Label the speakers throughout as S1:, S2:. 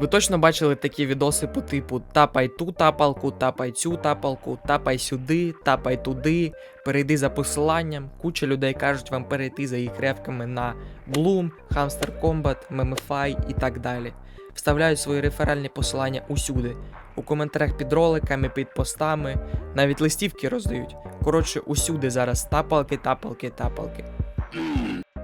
S1: Ви точно бачили такі відоси по типу тапай ту тапалку, тапай цю тапалку, тапай сюди, тапай туди, перейди за посиланням. Куча людей кажуть вам перейти за їх ревками на Bloom, Hamster Combat, Memify і так далі. Вставляють свої реферальні посилання усюди. У коментарях під роликами, під постами, навіть листівки роздають. Коротше, усюди зараз тапалки, тапалки, тапалки.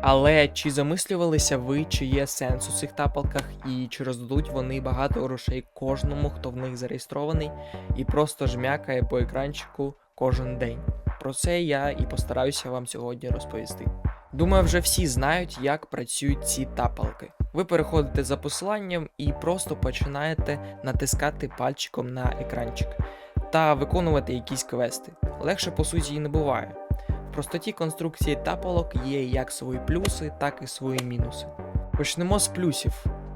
S1: Але чи замислювалися ви, чи є сенс у цих тапалках, і чи роздадуть вони багато грошей кожному, хто в них зареєстрований, і просто жмякає по екранчику кожен день? Про це я і постараюся вам сьогодні розповісти. Думаю, вже всі знають, як працюють ці тапалки. Ви переходите за посиланням і просто починаєте натискати пальчиком на екранчик та виконувати якісь квести. Легше по суті і не буває. Простоті конструкції тапалок є як свої плюси, так і свої мінуси. Почнемо з плюсів.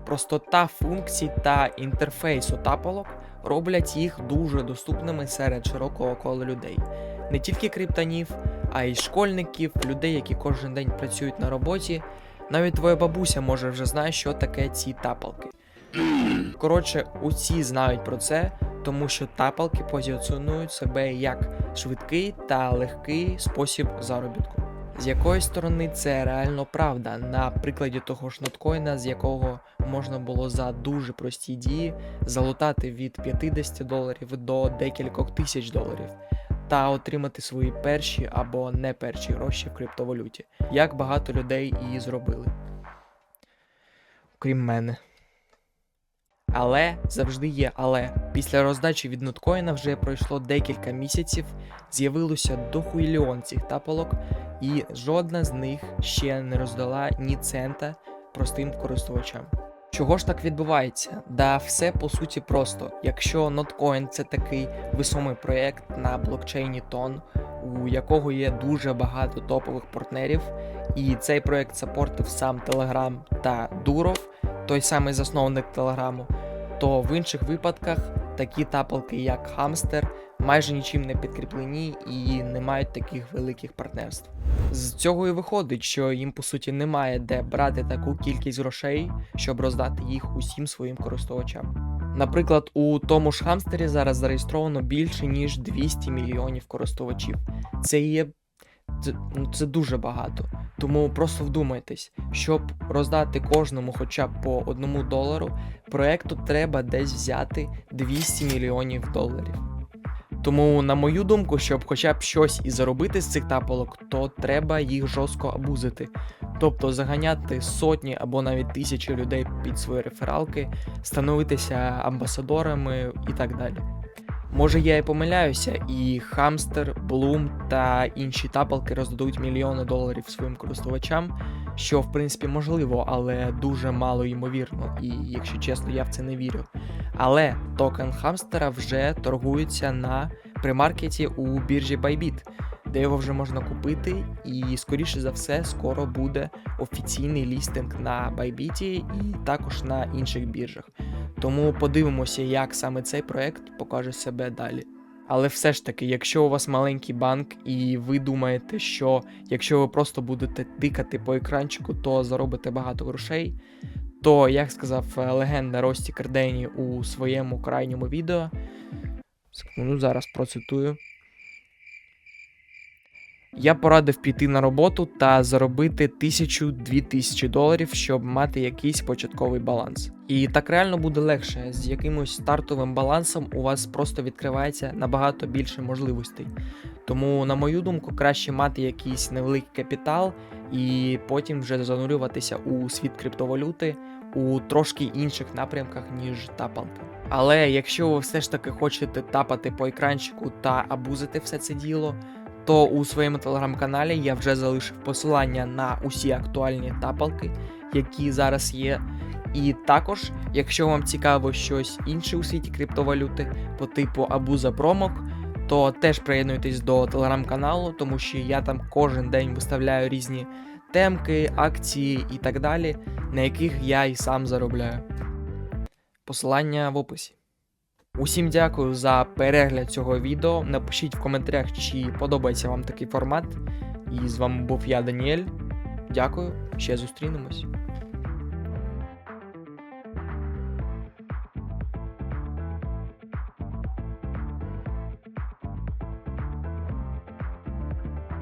S1: Простота функцій та інтерфейсу тапалок роблять їх дуже доступними серед широкого кола людей. Не тільки криптонів, а й школьників, людей, які кожен день працюють на роботі. Навіть твоя бабуся може вже знає, що таке ці тапалки. Коротше, усі знають про це, тому що тапалки позиціонують себе як швидкий та легкий спосіб заробітку. З якої сторони це реально правда, на прикладі того ж ноткоїна, з якого можна було за дуже прості дії залутати від 50 доларів до декількох тисяч доларів та отримати свої перші або не перші гроші в криптовалюті, як багато людей і зробили. Крім мене. Але завжди є але. Після роздачі від ноткоїна вже пройшло декілька місяців, з'явилося дохуйліон цих тапалок, і жодна з них ще не роздала ні цента простим користувачам. Чого ж так відбувається? Да, все по суті просто. Якщо Notcoin це такий весомий проєкт на блокчейні Тон, у якого є дуже багато топових партнерів, і цей проєкт сапортив сам Telegram та Дуров, той самий засновник Телеграму, то в інших випадках такі тапалки, як Hamster, майже нічим не підкріплені і не мають таких великих партнерств. З цього і виходить, що їм по суті немає де брати таку кількість грошей, щоб роздати їх усім своїм користувачам. Наприклад, у тому ж хамстері зараз зареєстровано більше ніж 200 мільйонів користувачів. Це є це, ну, це дуже багато. Тому просто вдумайтесь, щоб роздати кожному хоча б по одному долару, проекту треба десь взяти 200 мільйонів доларів. Тому, на мою думку, щоб хоча б щось і заробити з цих тапалок, то треба їх жорстко абузити. Тобто заганяти сотні або навіть тисячі людей під свої рефералки, становитися амбасадорами і так далі. Може я і помиляюся, і Хамстер, Bloom та інші тапалки роздадуть мільйони доларів своїм користувачам, що в принципі можливо, але дуже мало ймовірно, і якщо чесно, я в це не вірю. Але токен Хамстера вже торгується на примаркеті у біржі Bybit, де його вже можна купити, і скоріше за все скоро буде офіційний лістинг на Bybit і також на інших біржах. Тому подивимося, як саме цей проект покаже себе далі. Але все ж таки, якщо у вас маленький банк, і ви думаєте, що якщо ви просто будете тикати по екранчику, то заробите багато грошей, то, як сказав е, легенда Рості Кардені у своєму крайньому відео, ну зараз процитую. Я порадив піти на роботу та заробити тисячу-дві тисячі доларів, щоб мати якийсь початковий баланс. І так реально буде легше. З якимось стартовим балансом у вас просто відкривається набагато більше можливостей. Тому, на мою думку, краще мати якийсь невеликий капітал і потім вже занурюватися у світ криптовалюти у трошки інших напрямках, ніж тапалки. Але якщо ви все ж таки хочете тапати по екранчику та абузити все це діло, то у своєму телеграм-каналі я вже залишив посилання на усі актуальні тапалки, які зараз є. І також, якщо вам цікаво щось інше у світі криптовалюти по типу Абуза Промок, то теж приєднуйтесь до телеграм-каналу, тому що я там кожен день виставляю різні темки, акції і так далі, на яких я і сам заробляю. Посилання в описі. Усім дякую за перегляд цього відео. Напишіть в коментарях, чи подобається вам такий формат. І з вами був я, Даніель. Дякую, ще зустрінемось.